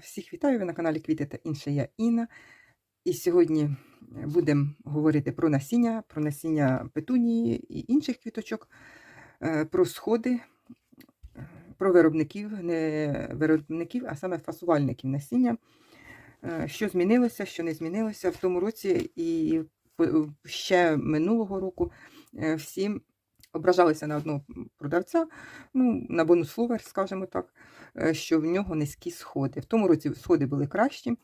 Всіх вітаю ви на каналі Квіти та інше я Інна. І сьогодні будемо говорити про насіння, про насіння петунії і інших квіточок, е, про сходи, е, про виробників, не виробників, а саме фасувальників насіння. Е, Що змінилося, що не змінилося в тому році і ще минулого року е, всі ображалися на одного продавця, ну, на бонус фловер, скажімо так, е, що в нього низькі сходи. В тому році сходи були кращі.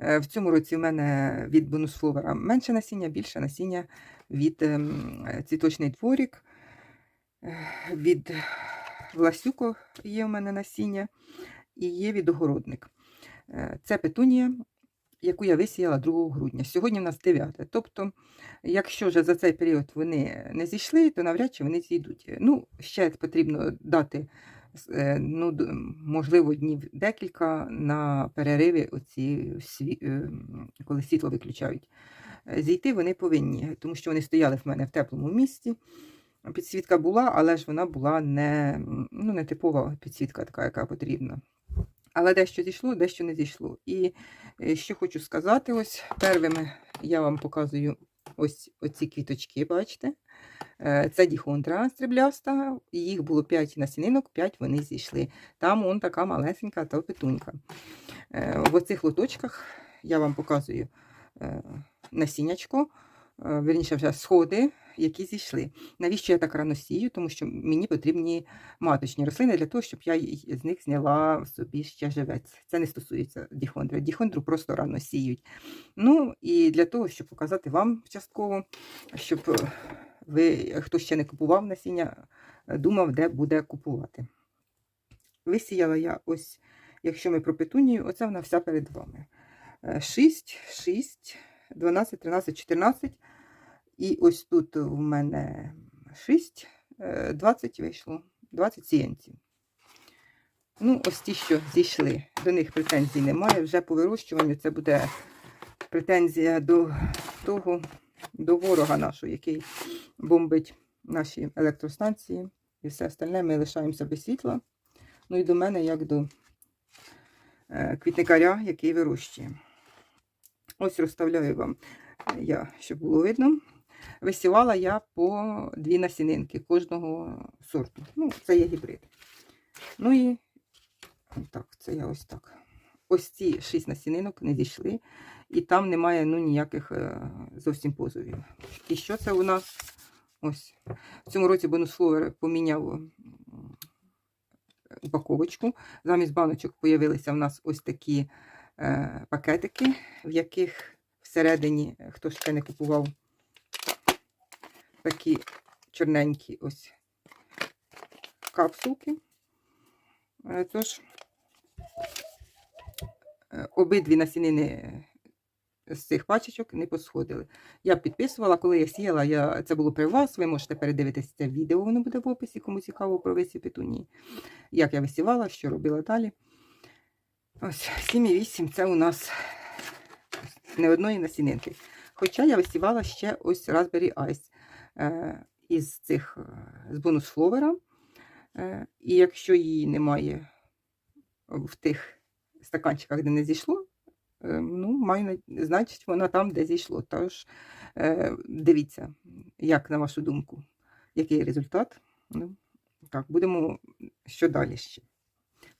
Е, В цьому році в мене від бонус фловера менше насіння, більше насіння від ем, цвіточний дворік, е, від Власюко є в мене насіння, і є від огородник. Це петунія, яку я висіяла 2 грудня. Сьогодні в нас 9. Тобто, якщо вже за цей період вони не зійшли, то навряд чи вони зійдуть. Ну, ще потрібно дати, е, ну, можливо, днів декілька на перериви, оці, е, коли світло виключають. Зійти вони повинні, тому що вони стояли в мене в теплому місці. Підсвітка була, але ж вона була не, ну, не типова підсвітка, така, яка потрібна. Але дещо зійшло, дещо не зійшло. І е, що хочу сказати, ось первими я вам показую ось оці квіточки, бачите? Е, Це діхондра стрібляста, їх було 5 насінинок, 5 вони зійшли. Там он така малесенька та петунька. Е, В оцих лоточках я вам показую насіннячко, е, вірніше вже сходи, які зійшли. Навіщо я так рано сію? Тому що мені потрібні маточні рослини для того, щоб я з них зняла собі ще живець. Це не стосується діхондри. Діхондру просто рано сіють. Ну і для того, щоб показати вам частково, щоб е, ви, хто ще не купував насіння, думав, де буде купувати. Висіяла я ось, якщо ми про петунію, оце вона вся перед вами. 6, 6, 12, 13, 14. І ось тут в мене 6, 20 вийшло, 20 сіянців. Ну, ось ті, що зійшли, до них претензій немає. Вже по вирощуванню це буде претензія до того, до ворога нашого, який бомбить наші електростанції і все остальне. Ми лишаємося без світла. Ну і до мене, як до е, квітникаря, який вирощує. Ось розставляю вам я, щоб було видно. Висівала я по дві насінинки кожного сорту. Ну, це є гібрид. Ну і так, це я ось так. Ось ці шість насінинок не зійшли, і там немає ну, ніяких е, зовсім позовів. І що це у нас? Ось. В цьому році бонусфловер поміняв упаковочку. Замість баночок з'явилися в нас ось такі е, пакетики, в яких всередині, е, хто ще не купував, такі чорненькі ось капсулки. Е, Тож, е, обидві насінини з цих пачечок не посходили. Я підписувала, коли я сіяла, я... це було при вас. Ви можете передивитися це відео, воно буде в описі, кому цікаво про висів петунії. Як я висівала, що робила далі. Ось 7,8 це у нас не одної насінинки. Хоча я висівала ще ось Raspberry Ice із цих е, з бонус фловера. Е, і якщо її немає в тих стаканчиках, де не зійшло, е, ну, на- значить, вона там, де зійшло. Тож е, дивіться, як на вашу думку, який результат. Ну, так, будемо що далі ще.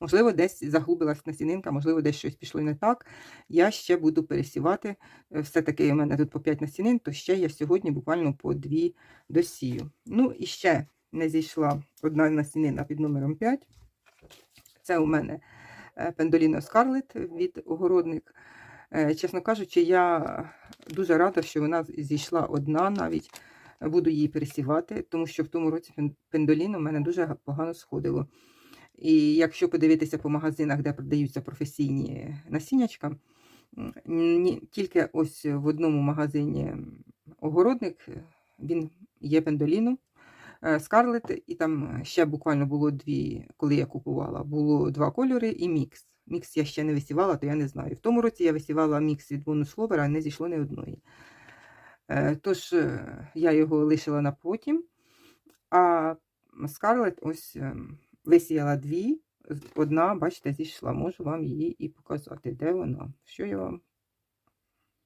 Можливо, десь загубилась насінинка, можливо, десь щось пішло не так. Я ще буду пересівати. Е, Все-таки у мене тут по 5 насінин, то ще я сьогодні буквально по 2 досію. Ну і ще не зійшла одна насінина під номером 5. Це у мене Пендоліно Скарлет від огородник. Е, Чесно кажучи, я дуже рада, що вона зійшла одна навіть. Буду її пересівати, тому що в тому році пен- пендоліно в мене дуже погано сходило. І якщо подивитися по магазинах, де продаються професійні насіннячка, тільки ось в одному магазині огородник, е, він є пендоліно, Скарлет, і там ще буквально було дві, коли я купувала, було два кольори і мікс. Мікс я ще не висівала, то я не знаю. В тому році я висівала мікс від бонус фловера, не зійшло ні одної. Е, Тож е, я його лишила на потім. А Скарлет ось ем, висіяла дві, одна, бачите, зійшла. Можу вам її і показати. Де вона? Що я вам.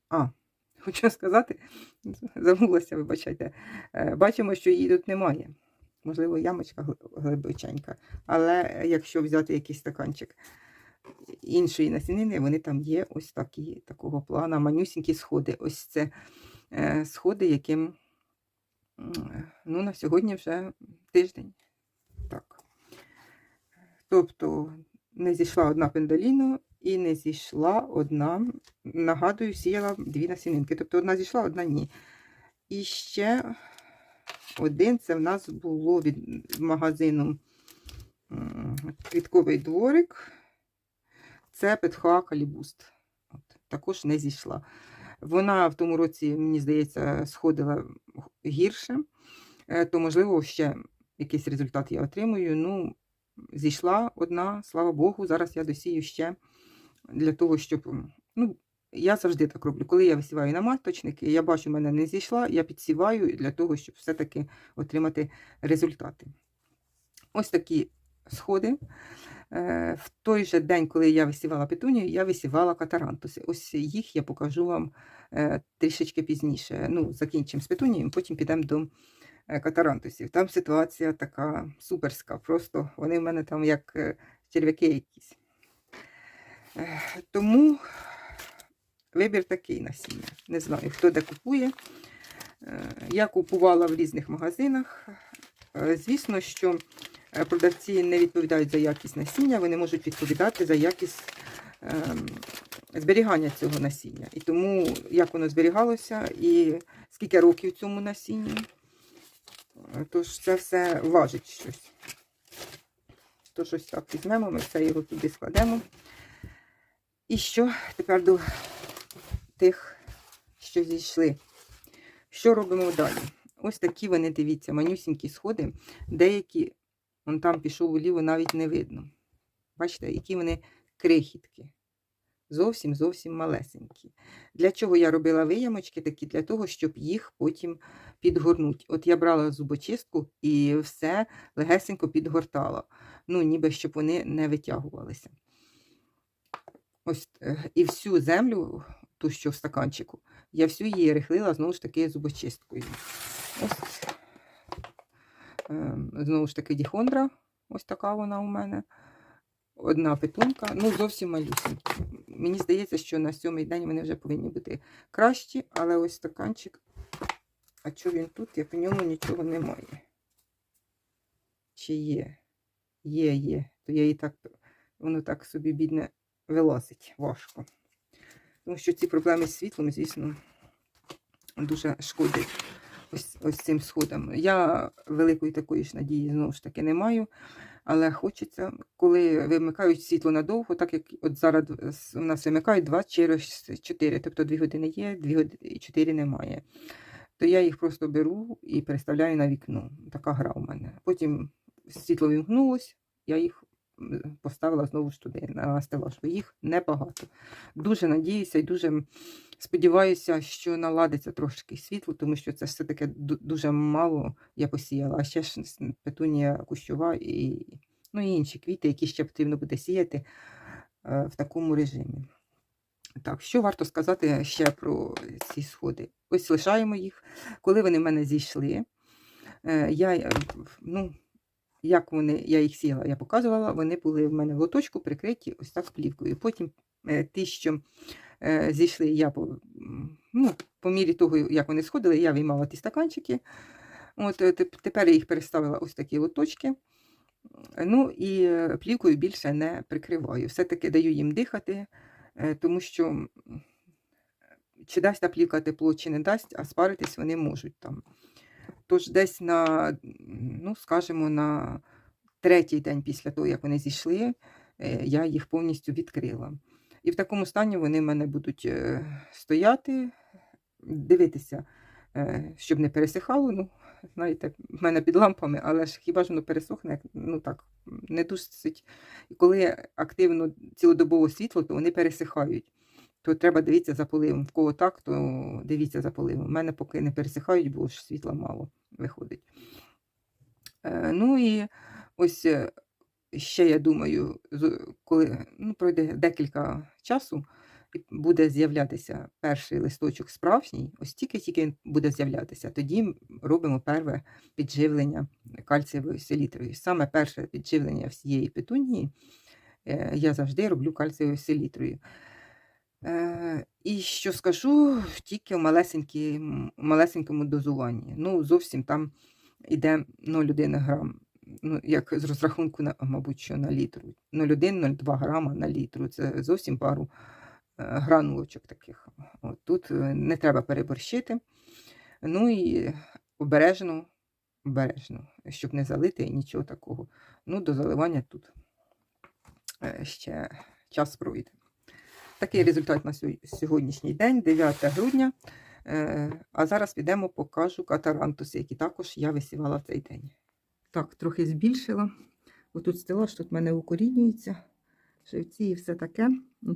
А, хочу сказати, забулася, вибачайте. Е, Бачимо, що її тут немає. Можливо, ямочка глибоченька. Але якщо взяти якийсь стаканчик іншої насінини, вони там є ось такі, такого плана, манюсінькі сходи. Ось це е, сходи, яким ну, на сьогодні вже тиждень. Тобто не зійшла одна пендоліно і не зійшла одна, нагадую, сіяла дві насінинки. Тобто одна зійшла, одна ні. І ще один це в нас було від магазину квітковий дворик. Це Петха Калібуст. От, також не зійшла. Вона в тому році, мені здається, сходила гірше, Е, то, можливо, ще якийсь результат я отримую. Ну, зійшла одна, слава Богу. Зараз я досію ще для того, щоб. Ну, я завжди так роблю. Коли я висіваю на маточники, я бачу, в мене не зійшла, я підсіваю для того, щоб все-таки отримати результати. Ось такі сходи. Е, В той же день, коли я висівала петунію, я висівала катарантуси. Ось їх я покажу вам е, трішечки пізніше. Ну, закінчимо з петунією, потім підемо до катарантусів. Там ситуація така суперська. Просто вони в мене там як е, черв'яки якісь. Е, Тому вибір такий насіння. Не знаю, хто де купує. Е, Я купувала в різних магазинах. Е, Звісно, що е, продавці не відповідають за якість насіння, вони можуть відповідати за якість ем, зберігання цього насіння. І тому, як воно зберігалося, і скільки років цьому насінню. Тож це все важить щось. Тож ось так візьмемо, ми все його туди складемо. І що тепер до тих, що зійшли. Що робимо далі? Ось такі вони, дивіться, манюсінькі сходи. Деякі, вон там пішов уліво, навіть не видно. Бачите, які вони крихітки. Зовсім зовсім малесенькі. Для чого я робила виямочки такі? Для того, щоб їх потім підгорнути. От я брала зубочистку і все легесенько підгортала. Ну, ніби щоб вони не витягувалися. Ось е, і всю землю, ту, що в стаканчику, я всю її рихлила знову ж таки зубочисткою. Ось, ем, знову ж таки, діхондра, ось така вона у мене. Одна петунка, ну зовсім малюсенькі. Мені здається, що на сьомий день вони вже повинні бути кращі, але ось стаканчик. А що він тут, як в ньому нічого немає. Чи є? Є, є. То я і так, воно так собі бідне вилазить важко. Тому що ці проблеми з світлом, звісно, дуже шкодять ось, ось цим сходам. Я великої такої ж надії знову ж таки не маю. Але хочеться, коли вимикають світло надовго, так як от зараз у нас вимикають 2 через 4, тобто 2 години є, 2 години і 4 немає. То я їх просто беру і переставляю на вікно. Така гра у мене. Потім світло вімкнулось, я їх поставила знову ж туди на стелаж, їх небагато. Дуже надіюся і дуже сподіваюся, що наладиться трошки світло, тому що це все-таки дуже мало я посіяла. А ще ж петунія кущова і, ну, і інші квіти, які ще потрібно буде сіяти е, в такому режимі. Так, що варто сказати ще про ці сходи? Ось лишаємо їх. Коли вони в мене зійшли, е, я, е, ну, як вони, я їх сіяла, я показувала, вони були в мене в лоточку прикриті ось так плівкою. Потім е, ті, що е, зійшли, я по, ну, по мірі того, як вони сходили, я виймала ті стаканчики. От, е, тепер я їх переставила ось такі лоточки. Ну і плівкою більше не прикриваю. Все-таки даю їм дихати, тому що чи дасть та плівка тепло, чи не дасть, а спаритись вони можуть там. Тож десь на, ну, скажімо, на третій день після того, як вони зійшли, е, я їх повністю відкрила. І в такому стані вони в мене будуть е, стояти, дивитися, е, щоб не пересихало. Ну, знаєте, в мене під лампами, але ж хіба ж воно пересохне, ну так, не досить. І коли активно цілодобово світло, то вони пересихають. То треба дивитися за поливом. В кого так, то дивіться за поливом. У мене поки не пересихають, бо ж світла мало виходить. Е, ну і ось е, ще я думаю, коли ну, пройде декілька часу, буде з'являтися перший листочок справжній, ось тільки-тільки буде з'являтися, тоді робимо перше підживлення кальцієвою селітрою. Саме перше підживлення всієї петунії е, я завжди роблю кальцієвою селітрою. Е, і що скажу, тільки в малесенькому дозуванні. Ну, зовсім там іде 0,1 грам. Ну, як з розрахунку, на, мабуть, що на літру. 0,1-0,2 грама на літру. Це зовсім пару е, гранулочок таких. От, тут е, не треба переборщити. Ну і обережно, обережно, щоб не залити нічого такого. Ну, до заливання тут ще час пройде. Такий результат на сьогоднішній день, 9 грудня. Е, А зараз підемо, покажу катарантуси, які також я висівала в цей день. Так, трохи збільшила. Отут стелаж, тут в мене укорінюється. Шевці і все таке.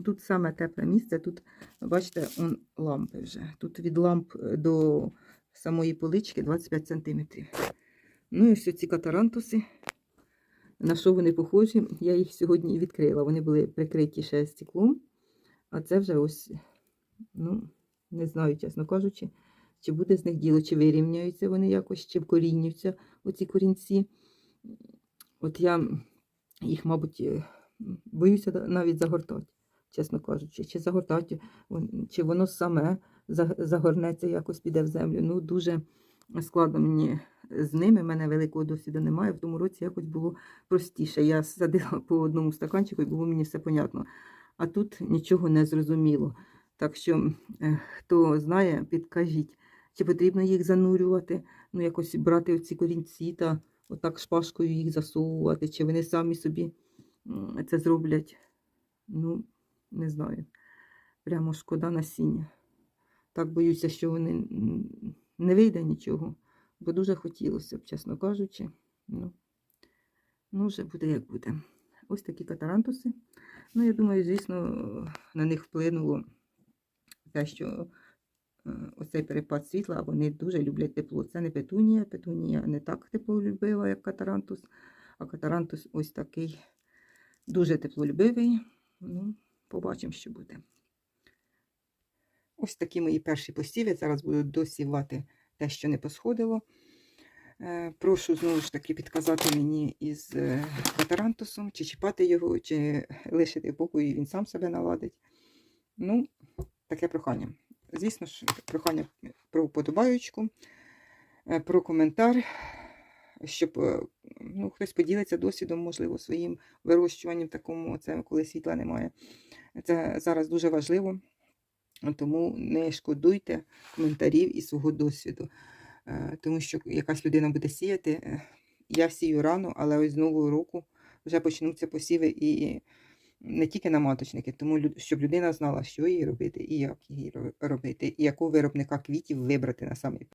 Тут саме тепле місце. Тут, бачите, он, лампи вже. Тут від ламп е, до самої полички 25 см. Ну і ось ці катарантуси. На що вони похожі? Я їх сьогодні відкрила. Вони були прикриті ще стеклом. А це вже ось, ну, не знаю, чесно кажучи, чи буде з них діло, чи вирівняються вони якось, чи вкорінюються оці корінці. От я їх, мабуть, е, боюся навіть загортати, чесно кажучи. Чи загортати, чи воно саме загорнеться, якось піде в землю. Ну, дуже складно мені з ними. У мене великого досвіду немає. В тому році якось було простіше. Я садила по одному стаканчику і було мені все понятно. А тут нічого не зрозуміло. Так що, е, хто знає, підкажіть, чи потрібно їх занурювати, ну якось брати оці корінці та отак шпажкою їх засовувати, чи вони самі собі це зроблять. Ну, не знаю. Прямо шкода насіння. Так боюся, що вони не вийде нічого, бо дуже хотілося б, чесно кажучи. Ну, ну вже буде як буде. Ось такі катарантуси. Ну, я думаю, звісно, на них вплинуло те, що е, оцей перепад світла, а вони дуже люблять тепло. Це не петунія, петунія не так теплолюбива, як катарантус, а катарантус ось такий дуже теплолюбивий. Ну, побачимо, що буде. Ось такі мої перші посіви. Зараз буду досівати те, що не посходило. Е, Прошу знову ж таки підказати мені із е, катарантусом, чи чіпати його, чи лишити покої, і він сам себе наладить. Ну, таке прохання. Звісно ж, прохання про вподобаючку, е, про коментар, щоб е, ну, хтось поділиться досвідом, можливо, своїм вирощуванням такому, це коли світла немає. Це зараз дуже важливо, тому не шкодуйте коментарів і свого досвіду. Е, Тому що якась людина буде сіяти. е, Я сію рано, але ось з нового року вже почнуться посіви і не тільки на маточники, тому щоб людина знала, що їй робити і як її робити, і якого виробника квітів вибрати на самий